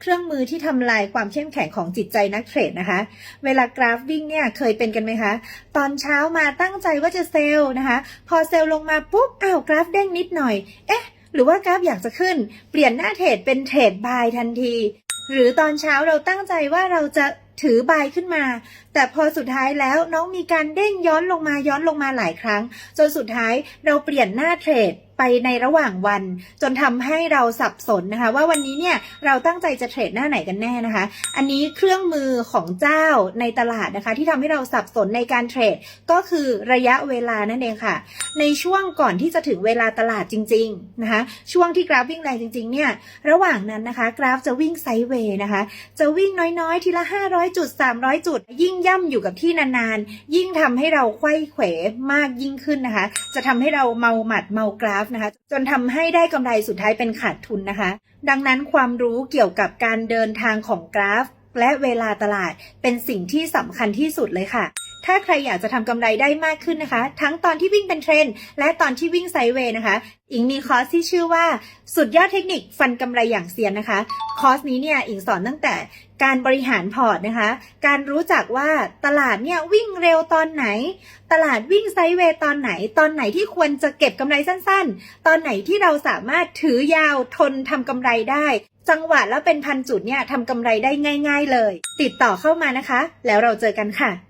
เครื่องมือที่ทำลายความเข้มแข็งของจิตใจนักเทรดนะคะ เวลากราฟวิ่งเนี่ยเคยเป็นกันไหมคะ ตอนเช้ามาตั้งใจว่าจะเซลล์นะคะ พอเซลล์ลงมาปุ๊บอ้าวกราฟเด้งนิดหน่อย เอ๊ะ หรือว่ากราฟอยากจะขึ้น เปลี่ยนหน้าเทรดเป็นเทรดบายทันที หรือตอนเช้าเราตั้งใจว่าเราจะ ถือใบขึ้นมา แต่พอสุดท้ายแล้วน้องมีการเด้งย้อนลงมาย้อนลงมาหลายครั้ง จนสุดท้ายเราเปลี่ยนหน้าเทรดไปในระหว่างวัน จนทำให้เราสับสนนะคะ ว่าวันนี้เนี่ยเราตั้งใจจะเทรดหน้าไหนกันแน่นะคะ อันนี้เครื่องมือของเจ้าในตลาดนะคะ ที่ทำให้เราสับสนในการเทรดก็คือระยะเวลานั่นเองค่ะ ในช่วงก่อนที่จะถึงเวลาตลาดจริง ๆนะคะ ช่วงที่กราฟวิ่งแรงจริง ๆ เนี่ยระหว่างนั้นนะคะ กราฟจะวิ่งไซด์เวย์นะคะ จะวิ่งน้อยๆ ทีละ 500จุด 300 จุด ยิ่งย่ำอยู่กับที่นานๆ ยิ่งทำให้เราไขว้เขวมากยิ่งขึ้นนะคะ จะทำให้เราเมาหมัดเมากราฟนะคะ จนทำให้ได้กำไรสุดท้ายเป็นขาดทุนนะคะ ดังนั้นความรู้เกี่ยวกับการเดินทางของกราฟ และเวลาตลาดเป็นสิ่งที่สำคัญที่สุดเลยค่ะ ถ้าใครอยากจะทำกำไรได้มากขึ้นนะคะ ทั้งตอนที่วิ่งเป็นเทรนด์และตอนที่วิ่งไซด์เวย์นะคะ อิงมีคอร์สที่ชื่อว่าสุดยอดเทคนิคฟันกำไรอย่างเซียนนะคะ คอร์สนี้เนี่ยอิงสอนตั้งแต่การบริหารพอร์ตนะคะ การรู้จักว่าตลาดเนี่ยวิ่งเร็วตอนไหน ตลาดวิ่งไซด์เวย์ตอนไหน ตอนไหนที่ควรจะเก็บกำไรสั้นๆ ตอนไหนที่เราสามารถถือยาวทนทำกำไรได้ จังหวะแล้วเป็นพันจุดเนี่ยทำกำไรได้ง่าย ๆ เลย ติดต่อเข้ามานะคะ แล้วเราเจอกันค่ะ